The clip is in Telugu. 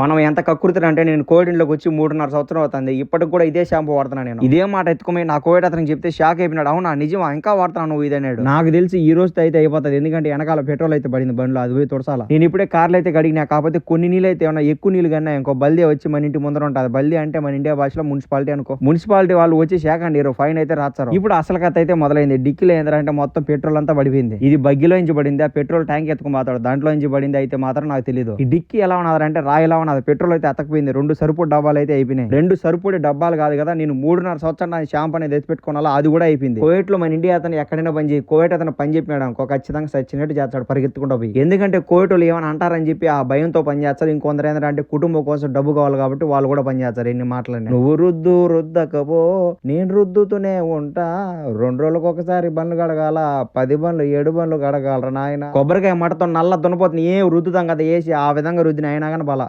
మనం ఎంత కక్కుర్తులు అంటే నేను కోవిడ్లోకి వచ్చి మూడున్నర సంవత్సరం అవుతుంది. ఇప్పటికి కూడా ఇదే షాంపూ వాడుతున్నాను నేను. ఇదే మాట ఎత్తుకుని నా కోవిడ్ అతనికి చెప్తే షాక్ అయిపోయినాడు. అవునా నిజమా? ఇంకా వాడుతున్నాను నువ్వు ఇదన్నాడు నాకు తెలిసి ఈ రోజుతో అయితే అయిపోతుంది. ఎందుకంటే వెనకాల పెట్రోల్ అయితే పడింది బండ్లో అది పోయి తుడసాల. నేను ఇప్పుడే కార్లు అయితే కడిగినా కాకపోతే కొన్ని నీళ్ళు అయితే ఏమన్నా ఎక్కువ నీళ్ళు కన్నా ఇంకో బల్దీ వచ్చి మన ఇంటి ముందర ఉంటుంది. బల్దీ అంటే మన ఇండియా భాషలో మున్సిపాలిటీ అనుకో. మున్సిపాలిటీ వాళ్ళు వచ్చి శాఖ అండి ఫైన్ అయితే రాస్తారు. ఇప్పుడు అసలు కథ అయితే మొదలైంది. డిక్కీలో ఏంటంటే మొత్తం పెట్రోల్ అంతా పడిపోయింది. ఇది బగ్గిలో నుంచి పడింది? ఆ పెట్రోల్ ట్యాంక్ ఎత్తుకు మాత్రం దాంట్లో నుంచి పడింది? అయితే మాత్రం నాకు తెలియదు ఈ డిక్కీ ఎలా ఉన్నదంటే రాయి ఎలా ఉన్నది పెట్రోల్ అయితే అతకపోయింది. రెండు సరుపు డబ్బాలు అయితే అయిపోయినాయి. రెండు సరుపుడి డబ్బాలు కాదు కదా నేను మూడున్నర సంవత్సరం నా షాంపూ అనేది తెచ్చిపెట్టుకోవాలా అది కూడా అయిపోయింది. కోవిడ్లో మన ఇండియా అతను ఎక్కడైనా పని చేయి. కోవిడ్ అతను పని చెప్పినాడు అనుకో ఖచ్చితంగా సచ్చినట్టు చేస్తాడు పరిగెత్తుకుంటూ పోయి. ఎందుకంటే కోవిడ్ వాళ్ళు ఏమైనా అంటారని చెప్పి ఆ భయంతో పని చేస్తారు. ఇంకొందరు ఏంటంటే కుటుంబం కోసం డబ్బు కావాలి కాబట్టి వాళ్ళు కూడా పని చేస్తారు. ఎన్ని మాటలని. నువ్వు రుద్దు రుద్దకపో నేను రుద్దుతూనే ఉంటా. రెండు రోజులకు ఒకసారి బండ్లు కడగాల? పది బండ్లు ఏడు బండ్లు కడగాలరా నాయన? కొబ్బరికాయ మటతో నల్ల దున్నపోతుంది ఏం రుద్దుతాం కదా వేసి ఆ విధంగా రుద్దిన అయినా కానీ బల.